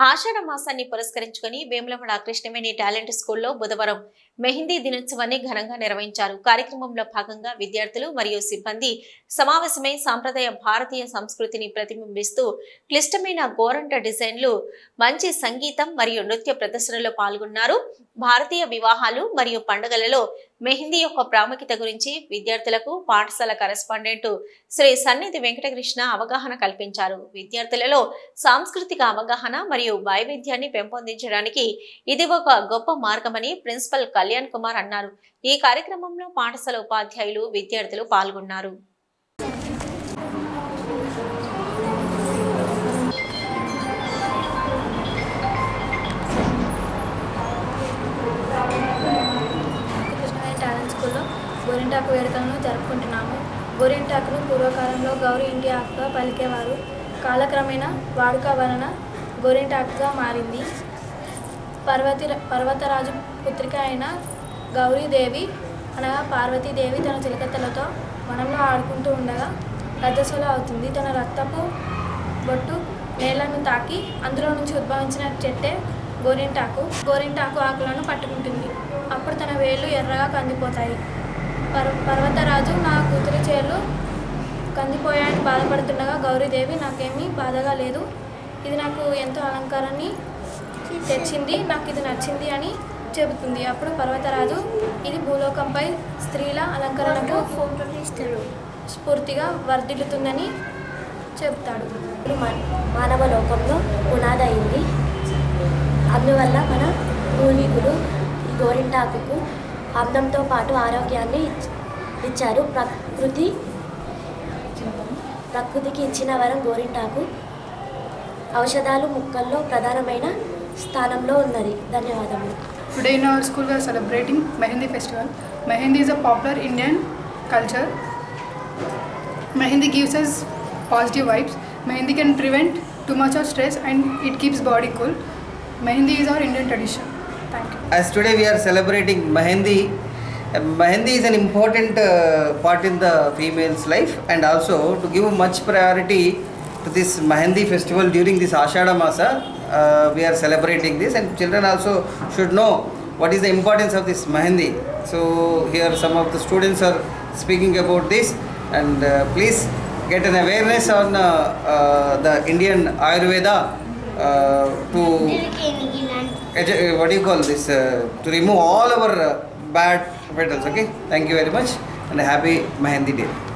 ఆషాఢ మాసాన్ని పురస్కరించుకుని వేములవాడ కృష్ణవేణి టాలెంట్ స్కూల్లో బుధవారం మెహిందీ దినోత్సవాన్ని ఘనంగా నిర్వహించారు. కార్యక్రమంలో భాగంగా విద్యార్థులు మరియు సిబ్బంది సమావేశమై సాంప్రదాయ భారతీయ సంస్కృతిని ప్రతిబింబిస్తూ క్లిష్టమైన గోరంట డిజైన్లు మంచి సంగీతం మరియు నృత్య ప్రదర్శనలో పాల్గొన్నారు. భారతీయ వివాహాలు మరియు పండుగలలో మెహిందీ యొక్క ప్రాముఖ్యత గురించి విద్యార్థులకు పాఠశాల కరెస్పాండెంట్ శ్రీ సన్నిధి వెంకటకృష్ణ అవగాహన కల్పించారు. విద్యార్థులలో సాంస్కృతిక అవగాహన మరియు వైవిధ్యాన్ని పెంపొందించడానికి ఇది ఒక గొప్ప మార్గమని ప్రిన్సిపల్ కళ్యాణ్ కుమార్ అన్నారు. ఈ కార్యక్రమంలో పాఠశాల ఉపాధ్యాయులు విద్యార్థులు పాల్గొన్నారు. స్కూల్లో గోరింటాకు వేడుకలను జరుపుకుంటున్నాము. గోరింటాకును పూర్వకాలంలో గౌరీ ఇండియా పలికేవారు. కాలక్రమేణా వాడుక వలన గోరింటాకుగా మారింది. పర్వతి పర్వతరాజు పుత్రిక అయిన గౌరీదేవి అనగా పార్వతీదేవి తన చిలకత్తలతో వనంలో ఆడుకుంటూ ఉండగా రజస్వల అవుతుంది. తన రక్తపు బొట్టు నేలను తాకి అందులో నుంచి ఉద్భవించిన చెట్టే గోరింటాకు. గోరింటాకు ఆకులను పట్టుకుంటుంది. అప్పుడు తన వేళ్ళు ఎర్రగా కందిపోతాయి. పర్వ పర్వతరాజు నా కూతురి చేళ్ళు కందిపోయాయని బాధపడుతుండగా గౌరీదేవి నాకేమీ బాధగా లేదు. ఇది నాకు ఎంతో అలంకారాన్ని తెచ్చింది. నాకు ఇది నచ్చింది అని చెబుతుంది. అప్పుడు పర్వతరాజు ఇది భూలోకంపై స్త్రీల అలంకరణకు స్ఫూర్తిగా వర్ధిల్లుతుందని చెబుతాడు. ఇప్పుడు మానవ లోకంలో పునాది అయింది. అందువల్ల మన పూర్వీకులు ఈ గోరింటాకుకు అందంతో పాటు ఆరోగ్యాన్ని ఇచ్- ఇచ్చారు. ప్రకృతి ప్రకృతికి ఇచ్చిన వరం గోరింటాకు. ఔషధాలు ముక్కల్లో ప్రధానమైన స్థానంలో ఉన్నది. ధన్యవాదములు. Today in our school we are celebrating Mehendi festival. Mehendi is a popular Indian culture. Mehendi gives us positive vibes. Mehendi can prevent too much of stress and it keeps body cool. Mehendi is our Indian tradition. Thank you. As today we are celebrating Mehendi, uh, Mehendi is an important uh, part in the female's life and also to give much priority to this Mehendi festival during this Ashada Masa, uh, we are celebrating this and children also should know what is the importance of this Mehendi. So here some of the students are speaking about this and uh, please get an awareness on uh, uh, the Indian Ayurveda uh, to uh, what do you call this to remove all our bad petals okay thank you very much and a happy mehendi day